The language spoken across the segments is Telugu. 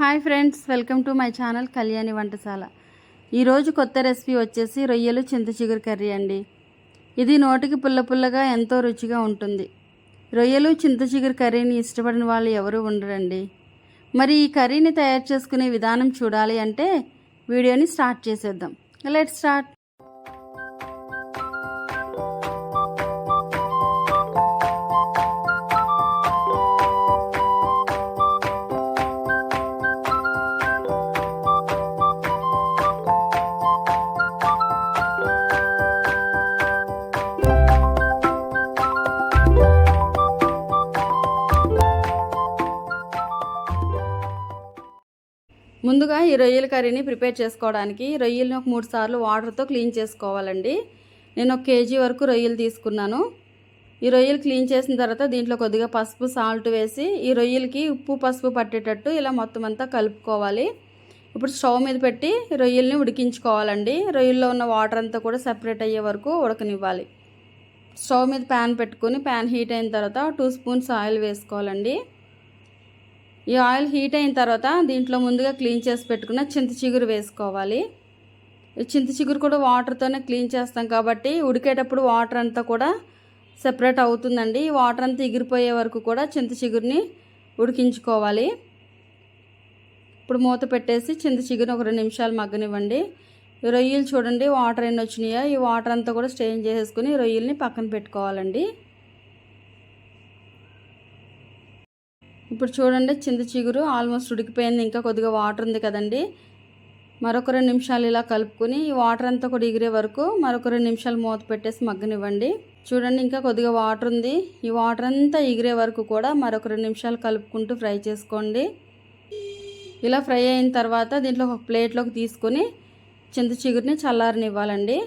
Hi friends welcome to my channel Kalyani వంటశాల. ఈరోజు కొత్త రెసిపీ వచ్చేసి రొయ్యలు చింత చిగురు కర్రీ అండి. ఇది నోటికి పుల్ల పుల్లగా ఎంతో రుచిగా ఉంటుంది. రొయ్యలు చింత చిగురు కర్రీని ఇష్టపడిన వాళ్ళు ఎవరు ఉండరండి. మరి ఈ కర్రీని తయారు చేసుకునే విధానం చూడాలి అంటే వీడియోని స్టార్ట్ చేసేద్దాం. Let start. ముందుగా ఈ రొయ్యల కర్రీని ప్రిపేర్ చేసుకోవడానికి రొయ్యలను ఒక మూడు సార్లు వాటర్తో క్లీన్ చేసుకోవాలండి. నేను ఒక కేజీ వరకు రొయ్యలు తీసుకున్నాను. ఈ రొయ్యలు క్లీన్ చేసిన తర్వాత దీంట్లో కొద్దిగా పసుపు సాల్ట్ వేసి ఈ రొయ్యలకి ఉప్పు పసుపు పట్టేటట్టు ఇలా మొత్తం అంతా కలుపుకోవాలి. ఇప్పుడు స్టవ్ మీద పెట్టి రొయ్యల్ని ఉడికించుకోవాలండి. రొయ్యల్లో ఉన్న వాటర్ అంతా కూడా సెపరేట్ అయ్యే వరకు ఉడకనివ్వాలి. స్టవ్ మీద ప్యాన్ పెట్టుకొని ప్యాన్ హీట్ అయిన తర్వాత టూ స్పూన్స్ ఆయిల్ వేసుకోవాలండి. ఈ ఆయిల్ హీట్ అయిన తర్వాత దీంట్లో ముందుగా క్లీన్ చేసి పెట్టుకున్న చింత చిగురు వేసుకోవాలి. ఈ చింత చిగురు కూడా వాటర్తోనే క్లీన్ చేస్తాం కాబట్టి ఉడికేటప్పుడు వాటర్ అంతా కూడా సెపరేట్ అవుతుందండి. ఈ వాటర్ అంతా ఎగిరిపోయే వరకు కూడా చింత చిగురిని ఉడికించుకోవాలి. ఇప్పుడు మూత పెట్టేసి చింత చిగురిని ఒక రెండు నిమిషాలు మగ్గనివ్వండి. ఈ రొయ్యలు చూడండి వాటర్ ఎన్ని వచ్చినాయో. ఈ వాటర్ అంతా కూడా స్టెయిన్ చేసేసుకుని రొయ్యల్ని పక్కన పెట్టుకోవాలండి. ఇప్పుడు చూడండి చింత చిగురు ఆల్మోస్ట్ ఉడికిపోయింది. ఇంకా కొద్దిగా వాటర్ ఉంది కదండి. మరొక రెండు నిమిషాలు ఇలా కలుపుకొని ఈ వాటర్ అంతా కూడా ఎగిరే వరకు మరొక రెండు నిమిషాలు మూత పెట్టేసి మగ్గనివ్వండి. చూడండి ఇంకా కొద్దిగా వాటర్ ఉంది. ఈ వాటర్ అంతా ఎగిరే వరకు కూడా మరొక రెండు నిమిషాలు కలుపుకుంటూ ఫ్రై చేసుకోండి. ఇలా ఫ్రై అయిన తర్వాత దీంట్లో ఒక ప్లేట్లోకి తీసుకొని చింత చిగురిని చల్లారనివ్వాలండి.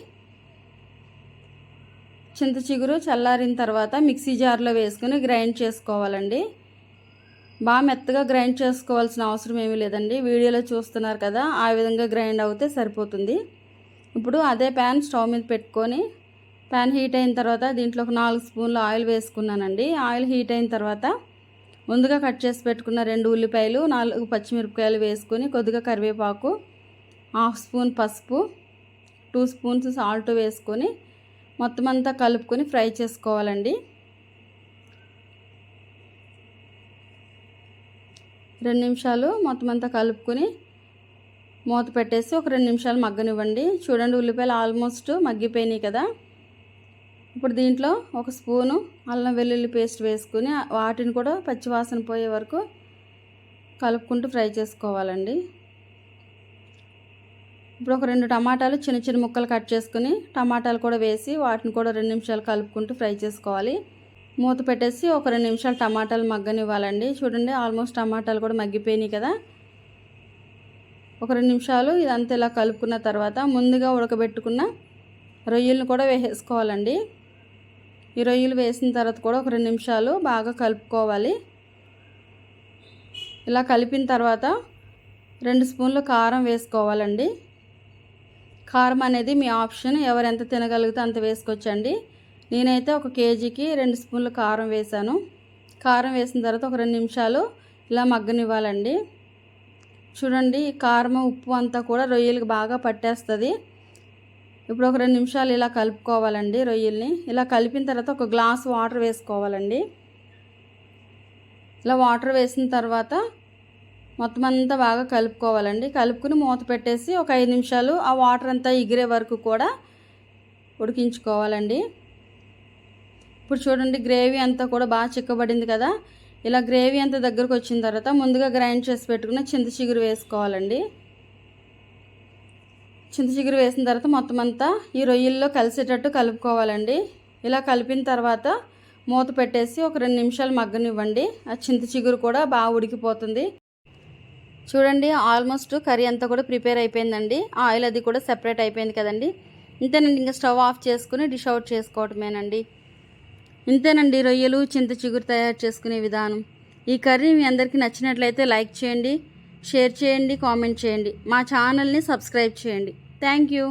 చింత చిగురు చల్లారిన తర్వాత మిక్సీ జార్లో వేసుకొని గ్రైండ్ చేసుకోవాలండి. బాగా మెత్తగా గ్రైండ్ చేసుకోవాల్సిన అవసరం ఏమీ లేదండి. వీడియోలో చూస్తున్నారు కదా ఆ విధంగా గ్రైండ్ అవుతే సరిపోతుంది. ఇప్పుడు అదే ప్యాన్ స్టవ్ మీద పెట్టుకొని ప్యాన్ హీట్ అయిన తర్వాత దీంట్లో ఒక నాలుగు స్పూన్లు ఆయిల్ వేసుకున్నానండి. ఆయిల్ హీట్ అయిన తర్వాత ముందుగా కట్ చేసి పెట్టుకున్న రెండు ఉల్లిపాయలు నాలుగు పచ్చిమిరపకాయలు వేసుకొని కొద్దిగా కరివేపాకు హాఫ్ స్పూన్ పసుపు టూ స్పూన్స్ సాల్ట్ వేసుకొని మొత్తం అంతా కలుపుకొని ఫ్రై చేసుకోవాలండి. రెండు నిమిషాలు మొత్తం అంతా కలుపుకొని మూత పెట్టేసి ఒక రెండు నిమిషాలు మగ్గనివ్వండి. చూడండి ఉల్లిపాయలు ఆల్మోస్ట్ మగ్గిపోయినాయి కదా. ఇప్పుడు దీంట్లో ఒక స్పూను అల్లం వెల్లుల్లి పేస్ట్ వేసుకుని వాటిని కూడా పచ్చివాసన పోయే వరకు కలుపుకుంటూ ఫ్రై చేసుకోవాలండి. ఇప్పుడు ఒక రెండు టమాటాలు చిన్న చిన్న ముక్కలు కట్ చేసుకుని టమాటాలు కూడా వేసి వాటిని కూడా రెండు నిమిషాలు కలుపుకుంటూ ఫ్రై చేసుకోవాలి. మూత పెట్టేసి ఒక రెండు నిమిషాలు టమాటాలు మగ్గనివ్వాలండి. చూడండి ఆల్మోస్ట్ టమాటాలు కూడా మగ్గిపోయినాయి కదా. ఒక రెండు నిమిషాలు ఇదంతా ఇలా కలుపుకున్న తర్వాత ముందుగా ఉడకబెట్టుకున్న రొయ్యలను కూడా వేసుకోవాలండి ఈ రొయ్యలు వేసిన తర్వాత కూడా ఒక రెండు నిమిషాలు బాగా కలుపుకోవాలి. ఇలా కలిపిన తర్వాత రెండు స్పూన్లు కారం వేసుకోవాలండి. కారం అనేది మీ ఆప్షన్. ఎవరు ఎంత తినగలిగితే అంత వేసుకోవచ్చండి. నేనైతే ఒక కేజీకి రెండు స్పూన్ల కారం వేసాను కారం వేసిన తర్వాత ఒక రెండు నిమిషాలు ఇలా మగ్గనివ్వాలండి. చూడండి ఈ కారం ఉప్పు అంతా కూడా రొయ్యలకి బాగా పట్టేస్తుంది. ఇప్పుడు ఒక రెండు నిమిషాలు ఇలా కలుపుకోవాలండి రొయ్యల్ని. ఇలా కలిపిన తర్వాత ఒక గ్లాస్ వాటర్ వేసుకోవాలండి. ఇలా వాటర్ వేసిన తర్వాత మొత్తం అంతా బాగా కలుపుకోవాలండి. కలుపుకుని మూత పెట్టేసి ఒక ఐదు నిమిషాలు ఆ వాటర్ అంతా ఎగిరే వరకు కూడా ఉడికించుకోవాలండి. ఇప్పుడు చూడండి గ్రేవీ అంతా కూడా బాగా చిక్కబడింది కదా. ఇలా గ్రేవీ అంతా దగ్గరకు వచ్చిన తర్వాత ముందుగా గ్రైండ్ చేసి పెట్టుకున్న చింత చిగురు వేసుకోవాలండి. చింత చిగురు వేసిన తర్వాత మొత్తం అంతా ఈ రొయ్యల్లో కలిసేటట్టు కలుపుకోవాలండి. ఇలా కలిపిన తర్వాత మూత పెట్టేసి ఒక రెండు నిమిషాలు మగ్గనివ్వండి. ఆ చింత చిగురు కూడా బాగా ఉడికిపోతుంది. చూడండి ఆల్మోస్ట్ కర్రీ అంతా కూడా ప్రిపేర్ అయిపోయిందండి. ఆయిల్ అది కూడా సెపరేట్ అయిపోయింది కదండి. ఇంతేనండి ఇంకా స్టవ్ ఆఫ్ చేసుకుని డిష్ అవుట్ చేసుకోవటమేనండి. ఇంతేనండి రొయ్యలు చింత చిగురు తయారు చేసుకునే విధానం. ఈ కర్రీ మీ అందరికీ నచ్చినట్లయితే లైక్ చేయండి షేర్ చేయండి కామెంట్ చేయండి. మా ఛానల్ని సబ్స్క్రైబ్ చేయండి. Thank you.